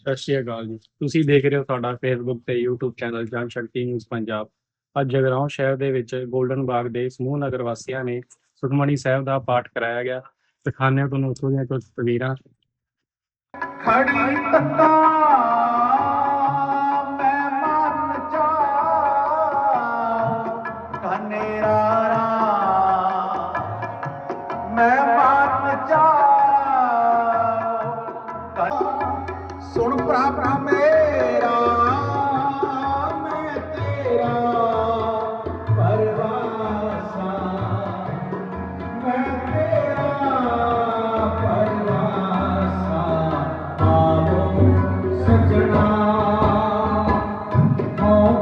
ਸਤਿ ਸ਼੍ਰੀ ਅਕਾਲ ਜੀ। ਤੁਸੀਂ ਦੇਖ ਰਹੇ ਹੋ ਸਾਡਾ ਫੇਸਬੁੱਕ ਤੇ YouTube ਚੈਨਲ ਜਨ ਸ਼ਕਤੀ ਨਿਊਜ਼ ਪੰਜਾਬ। ਅੱਜ ਜਗਰਾਉਂ ਸ਼ਹਿਰ ਦੇ ਵਿੱਚ ਗੋਲਡਨ ਬਾਗ ਦੇ ਸਮੂਹ ਨਗਰ ਵਾਸੀਆਂ ਨੇ ਸੁਖਮਣੀ ਸਾਹਿਬ ਦਾ ਪਾਠ ਕਰਾਇਆ ਗਿਆ। ਦਿਖਾਣੇ ਤੁਹਾਨੂੰ ਉੱਥੋਂ ਦੀਆਂ ਕੁਝ ਤਸਵੀਰਾਂ। ਖੜੀ ਤੱਤਾ ਮੈਂ ਮਨ ਚਾ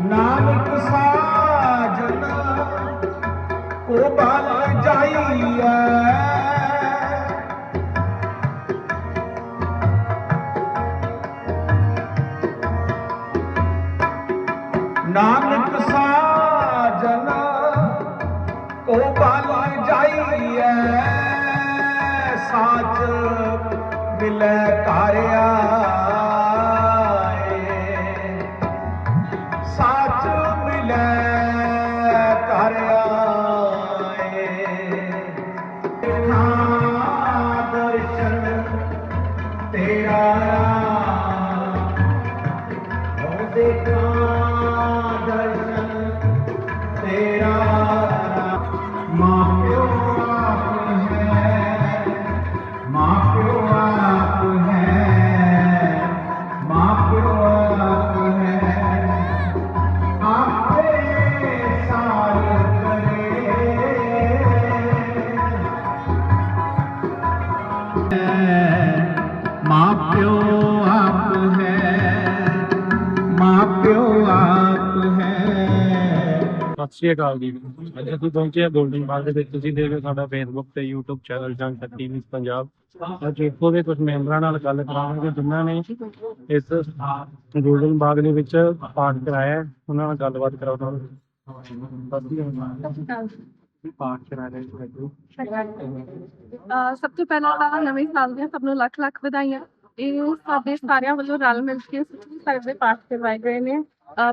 ਨਾਨਕ ਸਾਜਨ ਕੋ ਬਲ ਜਾਈਐ। ਨਾਨਕ ਸਾਜਨ ਕੋ ਬਲ ਜਾਈਐ। ਸਾਚ ਮਿਲੈ ਘਰ देखा ਸਤਿ ਸ਼੍ਰੀ ਅਕਾਲ ਜੀ। ਅੱਜ ਅਸੀਂ ਪਹੁੰਚੇ ਹਾਂ ਗੋਲਡਨ ਬਾਗ ਦੇ ਵਿੱਚ। ਤੁਸੀਂ ਦੇਖ ਰਹੇ ਹੋ ਸਾਡਾ ਫੇਸਬੁੱਕ ਤੇ YouTube ਚੈਨਲ ਜਨ ਸ਼ਕਤੀ ਨਿਊਜ਼ ਪੰਜਾਬ। ਅੱਜ ਇੱਥੋਂ ਦੇ ਕੁਝ ਮੈਂਬਰਾਂ ਨਾਲ ਗੱਲ ਕਰਾਵਾਂਗੇ, ਜਿਨ੍ਹਾਂ ਨੇ ਇਸ ਗੋਲਡਨ ਬਾਗ ਦੇ ਵਿੱਚ ਪਾਠ ਕਰਾਇਆ। ਹੈ। ਉਹਨਾਂ ਨਾਲ ਗੱਲਬਾਤ ਕਰਾਉਣਾ ਪਾਠ ਕਰਾ ਰਹੇ ਸੀ ਅਹ ਸਭ ਤੋਂ ਪਹਿਲਾਂ ਤਾਂ ਨਵੇਂ ਸਾਲ ਦੀਆਂ ਸਭ ਨੂੰ ਲੱਖ ਲੱਖ ਵਧਾਈਆਂ। ਇਹ ਸਾਡੇ ਸਾਰਿਆਂ ਵੱਲੋਂ ਰਲ ਮਿਲ ਕੇ ਸੁਖਮਨੀ ਸਾਹਿਬ ਦੇ ਪਾਠ ਕਰਵਾਏ ਗਏ ਨੇ।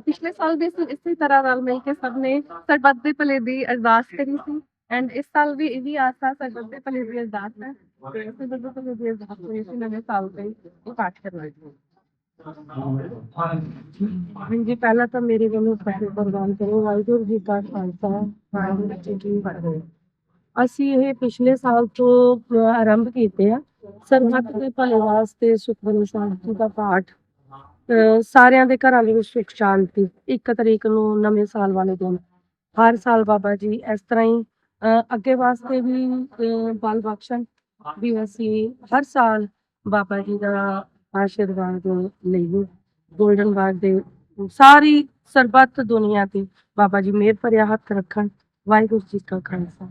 ਪਿਛਲੇ ਸਾਲ ਵੀ ਇਸੇ ਤਰ੍ਹਾਂ ਰਲ ਮਿਲ ਕੇ ਸਭ ਨੇ ਸਰਬੱਤ ਦੇ ਭਲੇ ਦੀ ਅਰਦਾਸ ਕਰੀ ਸੀ ਐਂਡ ਇਸ ਸਾਲ ਵੀ ਇਹੀ ਆਸ ਸਰਬੱਤ ਦੇ ਭਲੇ ਦੀ ਅਰਦਾਸ ਹੈ ਤੇ ਸਰਬੱਤ ਦੇ ਭਲੇ ਦੀ ਅਰਦਾਸ ਹੋਈ ਸੀ, ਨਵੇਂ ਸਾਲ ਤੇ ਇਹ ਪਾਠ ਕਰਵਾਏ ਹਾਂਜੀ, ਪਹਿਲਾਂ ਤਾਂ ਮੇਰੇ ਵੱਲੋਂ ਫਤਿਹ ਪ੍ਰਦਾਨ ਕਰੋ, ਵਾਹਿਗੁਰੂ ਜੀ ਕਾ ਖਾਲਸਾ, ਵਾਹਿਗੁਰੂ ਜੀ ਕੀ ਫਤਿਹ। ਅਸੀਂ ਇਹ ਪਿਛਲੇ ਸਾਲ ਤੋਂ ਆਰੰਭ ਕੀਤੇ ਆ ਸਰਬੱਤ ਦੇ ਭਲੇ ਵਾਸਤੇ ਸੁਖਮਨੀ ਸਾਹਿਬ ਜੀ ਦਾ ਪਾਠ ਸਾਰਿਆਂ ਦੇ ਘਰਾਂ ਦੇ ਵਿੱਚ ਸੁਖ ਸ਼ਾਂਤੀ ਇੱਕ ਤਰੀਕ ਨੂੰ ਨਵੇਂ ਸਾਲ ਵਾਲੇ ਦਿਨ। ਹਰ ਸਾਲ ਬਾਬਾ ਜੀ ਇਸ ਤਰ੍ਹਾਂ ਹੀ ਅੱਗੇ ਵਾਸਤੇ ਵੀ ਬਲ ਬਖਸ਼ਣ ਵੀ ਅਸੀਂ ਹਰ ਸਾਲ ਬਾਬਾ ਜੀ ਦਾ ਆਸ਼ੀਰਵਾਦ ਲਈਏ ਗੋਲਡਨ ਬਾਗ ਦੇ ਸਾਰੀ ਸਰਬੱਤ ਦੁਨੀਆ ਤੇ ਬਾਬਾ ਜੀ ਮਿਹਰ ਭਰਿਆ ਹੱਥ ਰੱਖਣ। ਵਾਹਿਗੁਰੂ ਜੀ ਕਾ ਖਾਲਸਾ।